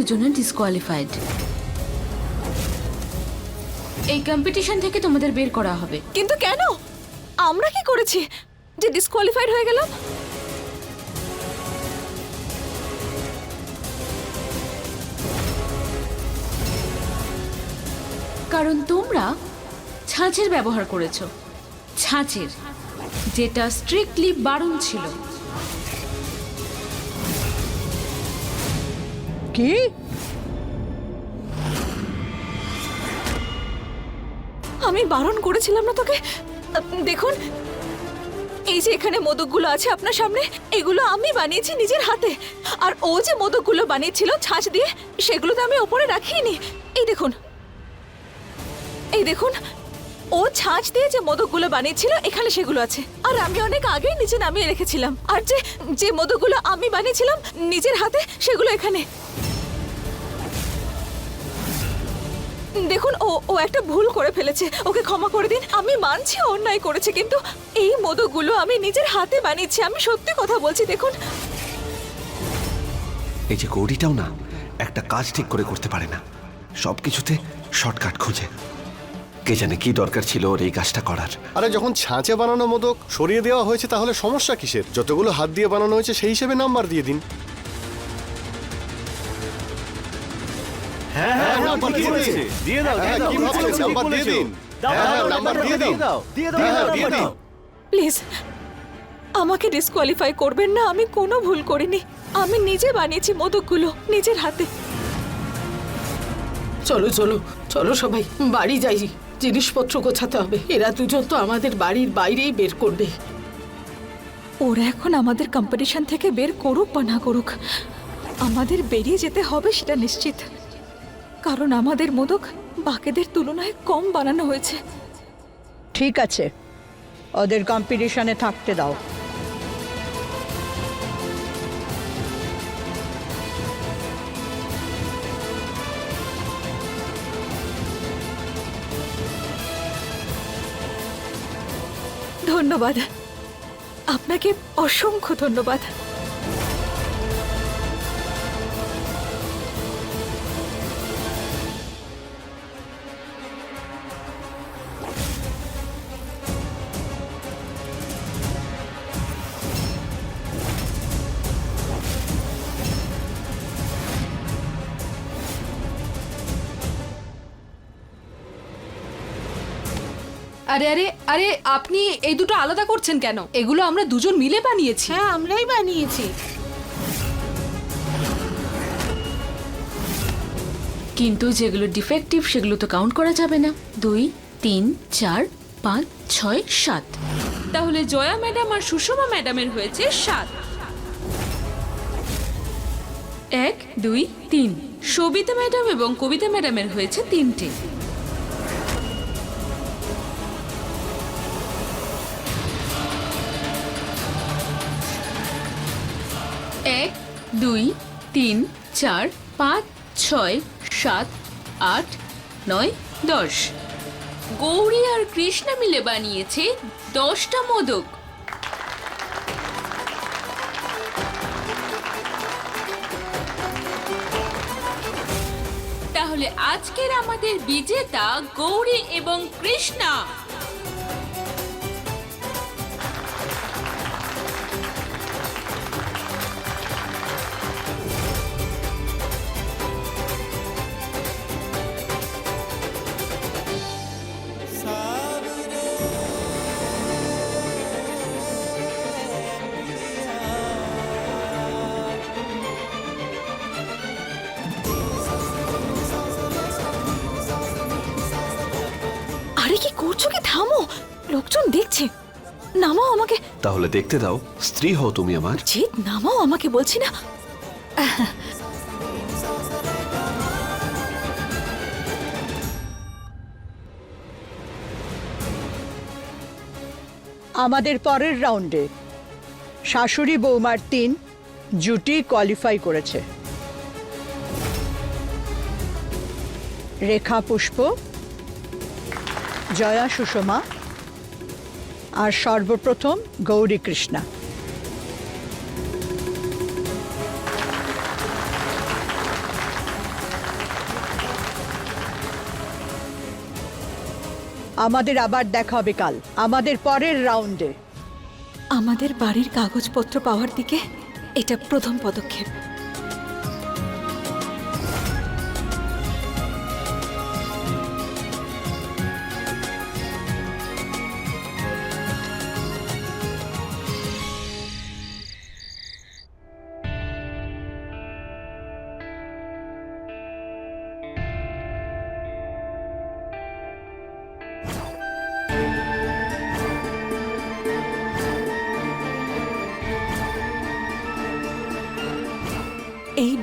দুজনে ডিসকোয়ালিফাইড এই কম্পিটিশন থেকে তোমাদের বের করা হবে। কিন্তু কেন? আমরা কি করেছি যে ডিসকোয়ালিফাইড হয়ে গেলাম? কারণ তোমরা ছাঁচের ব্যবহার করেছ। ছাঁচের যেটা স্ট্রিক্টলি বারণ ছিল। কি? আমি বারণ করেছিলাম না তোকে? দেখুন, এই যে এখানে মোদকগুলো আছে আপনার সামনে, এগুলো আমি বানিয়েছি নিজের হাতে। আর ও যে মোদকগুলো বানিয়েছিল ছাঁচ দিয়ে সেগুলো তো আমি ওপরে রাখিনি। এই দেখুন। এই দেখুন, ও ছাঁচ দিয়ে যে মোদকগুলো বানিয়েছিল, এখানে সেগুলো আছে। আর আমি অনেক আগেই নিচে নামিয়ে রেখেছিলাম। আর যে যে মোদকগুলো আমি বানিয়েছিলাম নিজের হাতে, সেগুলো এখানে। দেখুন ও ও একটা ভুল করে ফেলেছে। ওকে ক্ষমা করে দিন। আমি মানছি অন্যায় করেছে কিন্তু এই মোদকগুলো আমি নিজের হাতে বানিয়েছি। আমি সত্যি কথা বলছি দেখুন। এই যে গৌরীটাও না একটা কাজ ঠিক করে করতে পারে না। সব কিছুতে শর্টকাট খুঁজে। কে জানে কি দরকার ছিল ওর এই কাজটা করার। আরে যখন ছাঁচে বানানো মোদক সরিয়ে দেওয়া হয়েছে তাহলে সমস্যা কিসের? যতগুলো হাত দিয়ে বানানো হয়েছে সেই হিসেবে নাম্বার দিয়ে দিন। হ্যাঁ হ্যাঁ নাম্বার দিয়ে বলেছে। দিয়ে দাও দিয়ে দাও ভাবছেন? ঠিকই নাম্বার দিয়ে দিন। দাও, নাম্বার দিয়ে দাও, দিয়ে দাও দিয়ে দাও। প্লিজ আমাকে ডিসকোয়ালিফাই করবেন না আমি কোনো ভুল করিনি। আমি নিজে বানিয়েছি মোদকগুলো নিজের হাতে। চলো চলো চলো সবাই বাড়ি যাই। জিনিসপত্র গোছাতে হবে। এরা দুজন তো আমাদের বাড়ির বাইরেই বের করবে। ওরা এখন আমাদের কম্পিটিশন থেকে বের করুক বা না করুক আমাদের বেরিয়ে যেতে হবে সেটা নিশ্চিত। কারণ আমাদের মোদক বাকিদের তুলনায় কম বানানো হয়েছে। ঠিক আছে। ওদের কম্পিটিশনে থাকতে দাও। ধন্যবাদ। আপনাকে অসংখ্য ধন্যবাদ। আরে আরে আরে আপনি এই দুটো আলাদা করছেন কেন? এগুলো আমরা দুজন মিলে বানিয়েছি। হ্যাঁ আমরাই বানিয়েছি। কিন্তু যেগুলো ডিফেক্টিভ সেগুলো তো কাউন্ট করা যাবে না। দুই তিন চার পাঁচ ছয় সাত। তাহলে জয়া ম্যাডাম আর সুষমা ম্যাডামের হয়েছে সাত। এক দুই তিন। সবিতা ম্যাডাম এবং কবিতা ম্যাডামের হয়েছে তিনটে। এক, দুই, তিন, চার, পাঁচ, ছয়, সাত, আট, নয়, দশ। গৌরী আর কৃষ্ণা মিলে বানিয়েছে দশটা মোদক। তাহলে আজকের আমাদের বিজেতা গৌরী এবং কৃষ্ণা। তাহলে দেখতে দাও স্ত্রী হও তুমি আমার। জিৎ নামাও আমাকে বলছি না। আমাদের পরের রাউন্ডে শাশুড়ি বৌমার তিন জুটি কোয়ালিফাই করেছে। রেখা পুষ্প জয়া সুষমা আর সর্বপ্রথম গৌরী কৃষ্ণা। আমাদের আবার দেখা হবে কাল, আমাদের পরের রাউন্ডে। আমাদের বাড়ির কাগজপত্র পাওয়ার দিকে এটা প্রথম পদক্ষেপ।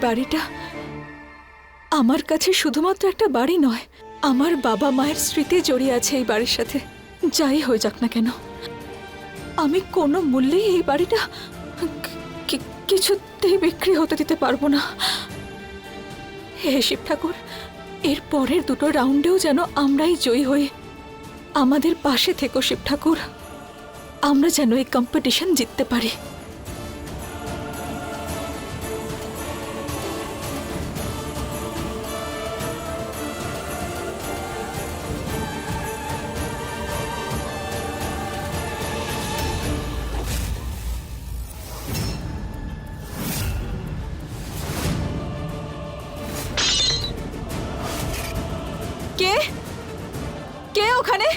বাড়িটা আমার কাছে শুধুমাত্র একটা বাড়ি নয়, আমার বাবা মায়ের স্মৃতি জড়িয়ে আছে এই বাড়ির সাথে। যাই হয়ে যাক না কেন, আমি কোনো মূল্যেই এই বাড়িটা কিছুতেই বিক্রি হতে দিতে পারব না। হে শিব ঠাকুর, এর পরের দুটো রাউন্ডেও যেন আমরাই জয়ী হই। আমাদের পাশে থেকো শিব ঠাকুর, আমরা যেন এই কম্পিটিশন জিততে পারি। কে? কে ওখানে?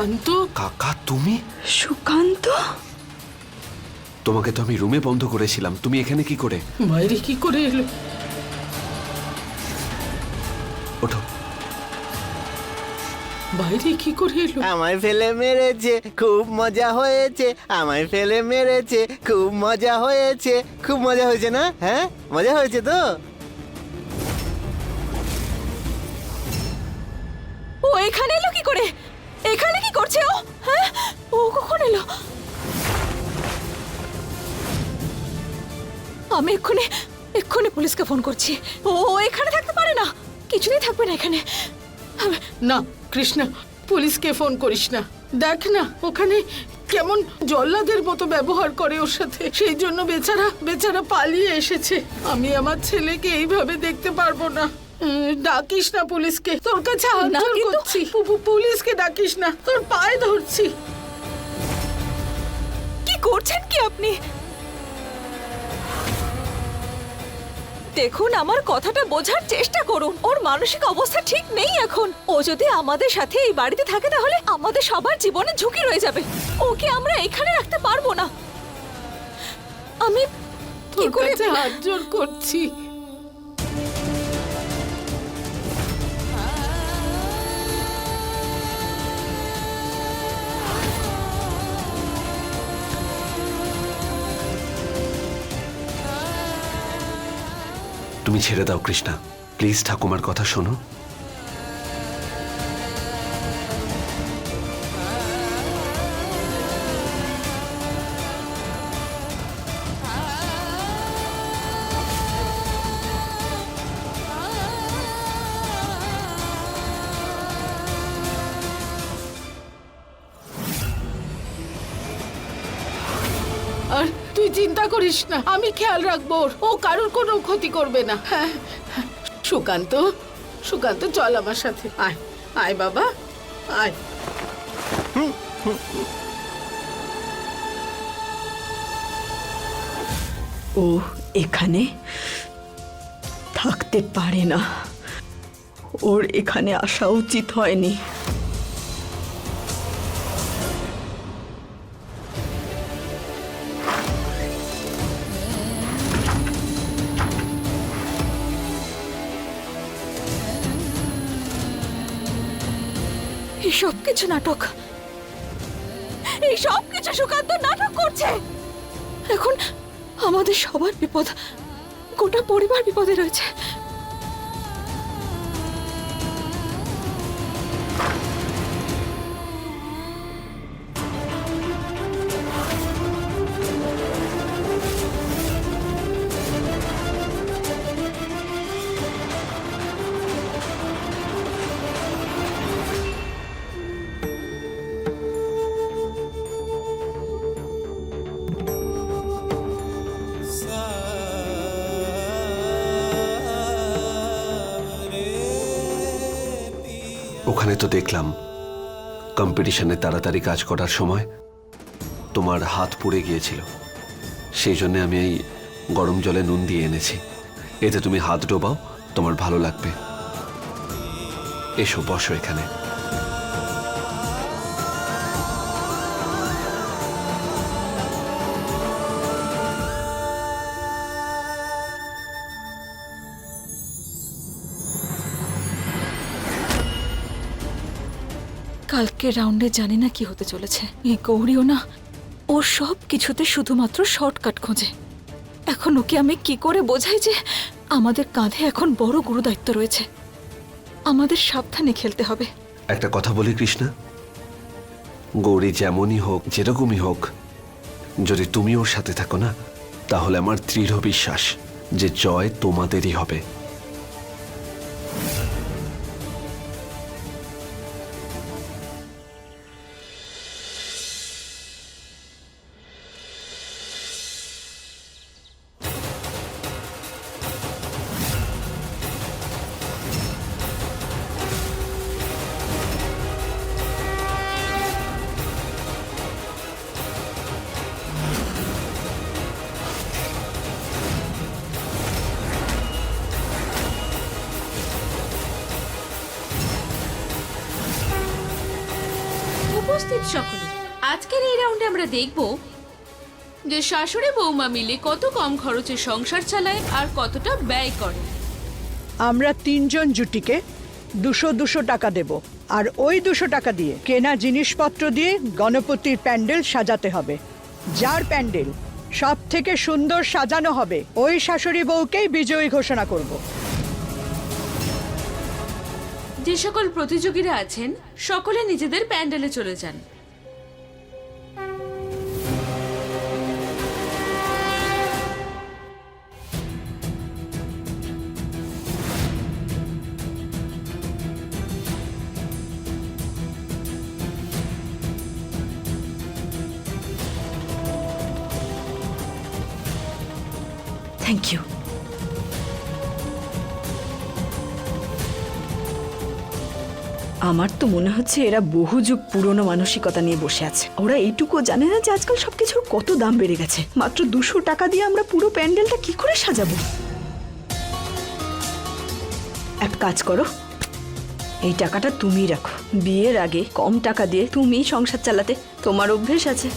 সুকান্ত? কাকা তুমি? সুকান্ত? তোমাকে তো আমি রুমে বন্ধ করেছিলাম। তুমি এখানে কি করে? বাইরে কি করে এলো? ওঠো। বাইরে কি করে এলো? আমায় ফেলে মেরেছে খুব মজা হয়েছে। আমায় ফেলে মেরেছে খুব মজা হয়েছে। খুব মজা হয়েছে না? হ্যাঁ? মজা হয়েছে তো? ও এখানে এলো কি করে? এখানে কি করছে ও? হ্যাঁ? ও কখন এলো? আমি এক্ষুনি এক্ষুনি পুলিশকে ফোন করছি। ও এখানে থাকতে পারে না। কিছুতেই থাকবে না এখানে। না, কৃষ্ণা, পুলিশকে ফোন করিস না। দেখ না, ওখানে কেমন জল্লাদের মতো ব্যবহার করে ওর সাথে। সেই জন্য বেচারা বেচারা পালিয়ে এসেছে। আমি আমার ছেলেকে এইভাবে দেখতে পারব না। ডাকিস না পুলিশকে। তোর কাছে হাত করছি। পুলিশকে ডাকিস না। তোর পায়ে ধরছি। কি করছেন কি আপনি? দেখুন আমার কথাটা বোঝার চেষ্টা করুন। ওর মানসিক অবস্থা ঠিক নেই এখন। ও যদি আমাদের সাথে এই বাড়িতে থাকে তাহলে আমাদের সবার জীবনে ঝুঁকি রয়ে যাবে। ওকে আমরা এখানে রাখতে পারব না। আমি কি করে হাত জোড় করছি। ছেড়ে দাও কৃষ্ণা। প্লিজ ঠাকুমার কথা শোনো। চিন্তা করিস না, আমি খেয়াল রাখব ওর। ও কারোর কোনো ক্ষতি করবে না। হ্যাঁ হ্যাঁ। সুকান্ত সুকান্ত, চল আমার সাথে। আয় আয় বাবা, আয়। ও এখানে থাকতে পারে না। ওর এখানে আসা উচিত হয়নি। এই সব কিছু নাটক। এই সব কিছু সুকান্ত নাটক করছে। এখন আমাদের সবার বিপদ, গোটা পরিবার বিপদে রয়েছে। ওখানে তো দেখলাম কম্পিটিশনে তাড়াতাড়ি কাজ করার সময় তোমার হাত পুড়ে গিয়েছিল। সেই জন্য আমি এই গরম জলে নুন দিয়ে এনেছি। এতে তুমি হাত ডোবাও, তোমার ভালো লাগবে। এসো, বসো এখানে। কালকে রাউন্ডে জানি না কি হতে চলেছে। এই গৌরীও না, ও সব কিছুতে শুধুমাত্র শর্টকাট খোঁজে। এখন ওকে আমি কি করে বোঝাই যে আমাদের কাঁধে এখন বড় গুরু দায়িত্ব রয়েছে? আমাদের সাবধানে খেলতে হবে। একটা কথা বলি, কৃষ্ণা? গৌরী যেমনই হোক, যেরকমই হোক, যদি তুমি ওর সাথে থাকো না, তাহলে আমার দৃঢ় বিশ্বাস যে জয় তোমাদেরই হবে। উপস্থিত সকলে। আজকের এই রাউন্ডে আমরা দেখব যে শাশুড়ি বৌমা মিলে কত কম খরচে সংসার চালায় আর কতটা ব্যয় করে। আমরা তিনজন জুটিকে দুশো দুশো টাকা দেব আর ওই দুশো টাকা দিয়ে কেনা জিনিসপত্র দিয়ে গণপতির প্যান্ডেল সাজাতে হবে। যার প্যান্ডেল সব থেকে সুন্দর সাজানো হবে ওই শাশুড়ি বউকেই বিজয়ী ঘোষণা করব। যে সকল প্রতিযোগীরা আছেন সকলে নিজেদের প্যান্ডেলে চলে যান। থ্যাংক ইউ আমার তো মনে হচ্ছে এরা বহু যুগ পুরনো মানসিকতা নিয়ে বসে আছে। ওরা এইটুকু জানে না যে আজকাল সবকিছুর কত দাম বেড়ে গেছে। মাত্র দুশো টাকা দিয়ে আমরা পুরো প্যান্ডেলটা কি করে সাজাবো? এক কাজ করো। এই টাকাটা তুমি রাখো। বিয়ের আগে কম টাকা দিয়ে তুমি সংসার চালাতে। তোমার অভ্যেস আছে।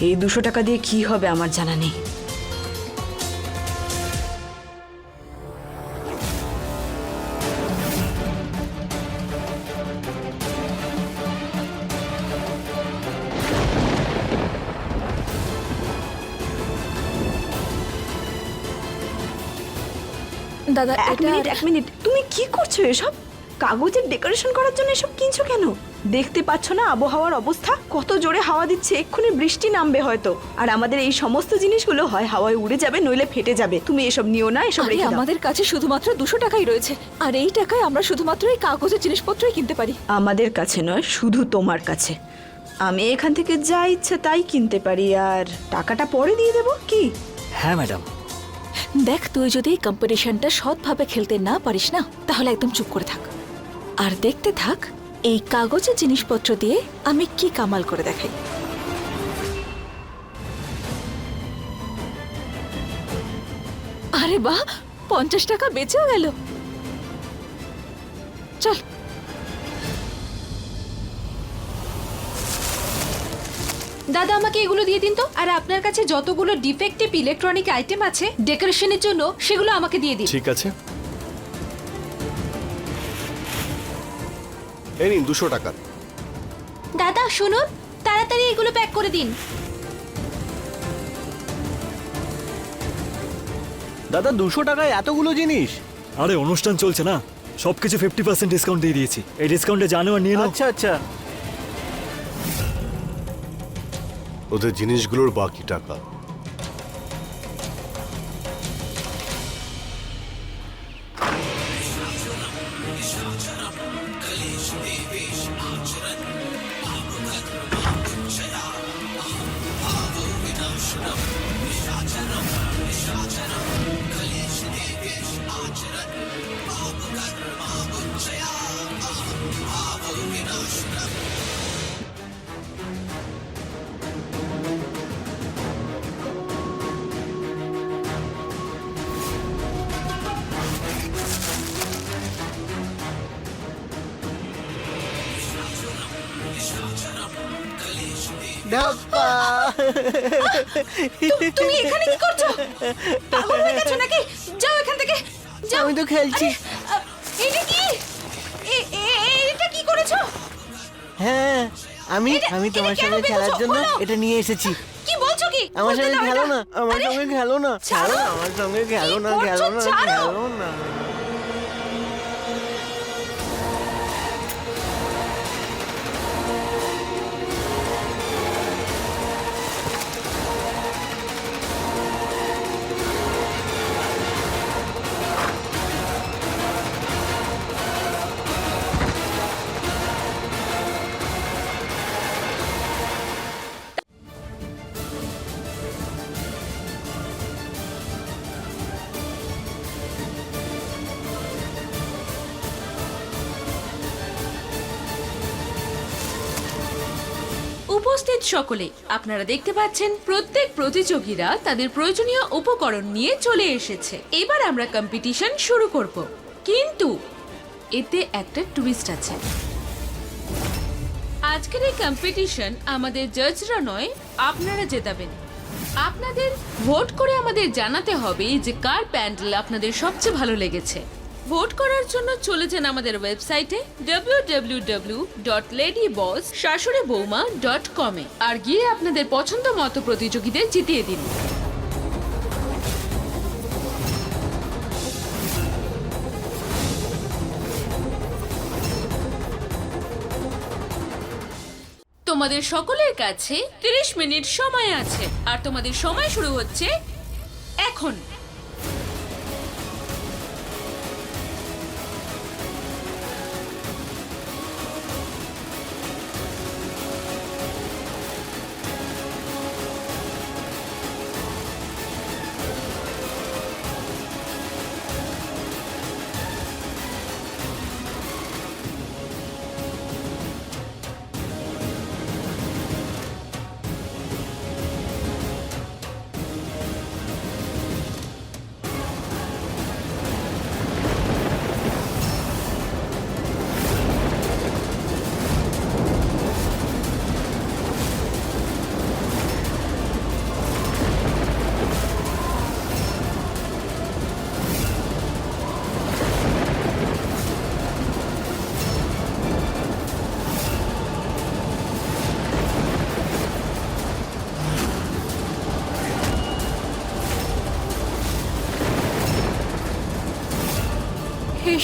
এই দুশো টাকা দিয়ে কি হবে আমার জানা নেই। দাদা এক মিনিট এক মিনিট। তুমি কি করছ এসব? কাগজের ডেকোরেশন করার জন্য এসব কিনছো কেন? দেখতে পাচ্ছ না আবহাওয়ার অবস্থা? কত জোরে হাওয়া দিচ্ছে এক্ষুনি বৃষ্টি নামবে হয়তো। আর আমাদের এই সমস্ত জিনিসগুলো হয় হাওয়ায় উড়ে যাবে নইলে ফেটে যাবে। তুমি এসব নিও না এসব রেখে দাও। আমাদের কাছে শুধুমাত্র দুশো টাকাই রয়েছে। আর এই টাকায় আমরা শুধুমাত্র এই কাগজের জিনিসপত্রই কিনতে পারি। আমাদের কাছে নয় শুধু তোমার কাছে। আমি এখান থেকে যা ইচ্ছা তাই কিনতে পারি আর টাকাটা পরে দিয়ে দেবো কি? হ্যাঁ ম্যাডাম। দেখ, তুই যদি এই কম্পিটিশনটা সৎভাবে খেলতে না পারিস না, তাহলে একদম চুপ করে থাক। আর দেখতে থাক, এই কাগজের জিনিসপত্র দিয়ে আমি কি কামাল করে দেখাই। আরে বাহ, পঞ্চাশ টাকা বেঁচেও গেল। চল দাদা আমাকে এগুলো দিয়ে দিন তো। আর আপনার কাছে যতগুলো ডিফেক্টিভ ইলেকট্রনিক আইটেম আছে ডেকোরেশনের জন্য সেগুলো আমাকে দিয়ে দিন। ঠিক আছে। এই নিন দুশো টাকা। দাদা শুনুন তাড়াতাড়ি এগুলো প্যাক করে দিন। দাদা দুশো টাকায় এতগুলো জিনিস? আরে অনুষ্ঠান চলছে না। সবকিছু ফিফটি পার্সেন্ট ডিসকাউন্ট দিয়ে দিয়েছি। এই ডিসকাউন্টে জানো আর নিয়ে নাও। আচ্ছা আচ্ছা। ওদের জিনিসগুলোর বাকি টাকা। ঢাপ্পা তুমি এখানে কি করছ? পাগল হয়ে গেছো নাকি? যাও এখান থেকে যাও। আমি তো খেলছি। এটা কি? এটা কি করেছ? হ্যাঁ আমি আমি তোমার সঙ্গে খেলার জন্য এটা নিয়ে এসেছি। কি বলছো কি? আমার সঙ্গে খেলো না আমার সঙ্গে খেলো না। ছাড়ো। আমার সঙ্গে খেলো না খেলো না খেলো না। উপস্থিত সকলে। আপনারা দেখতে পাচ্ছেন, প্রত্যেক প্রতিযোগীরা তাদের প্রয়োজনীয় উপকরণ নিয়ে চলে এসেছে। এবার আমরা কম্পিটিশন শুরু করব। কিন্তু এতে একটা টুইস্ট আছে। আজকের এই কম্পিটিশন আমাদের জাজরা নয়, আপনারা জেতাবেন। আপনাদের ভোট করে আমাদের জানাতে হবে যে কার প্যান্ডেল আপনাদের সবচেয়ে ভালো লেগেছে। ভোট করার জন্য চলে যান আমাদের ওয়েবসাইটে www.ladybos শাশুড়ি বৌমা ডট কমে আর গিয়ে আপনাদের পছন্দ মতো প্রতিযোগীদের জিতিয়ে দিন। তোমাদের সকলের কাছে 30 মিনিট সময় আছে আর তোমাদের সময় শুরু হচ্ছে এখন।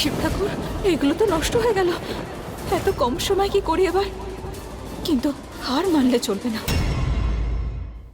শিব ঠাকুর, এগুলো তো নষ্ট হয়ে গেল। এত কম সময় কি করি এবার? কিন্তু হার মানলে চলবে না।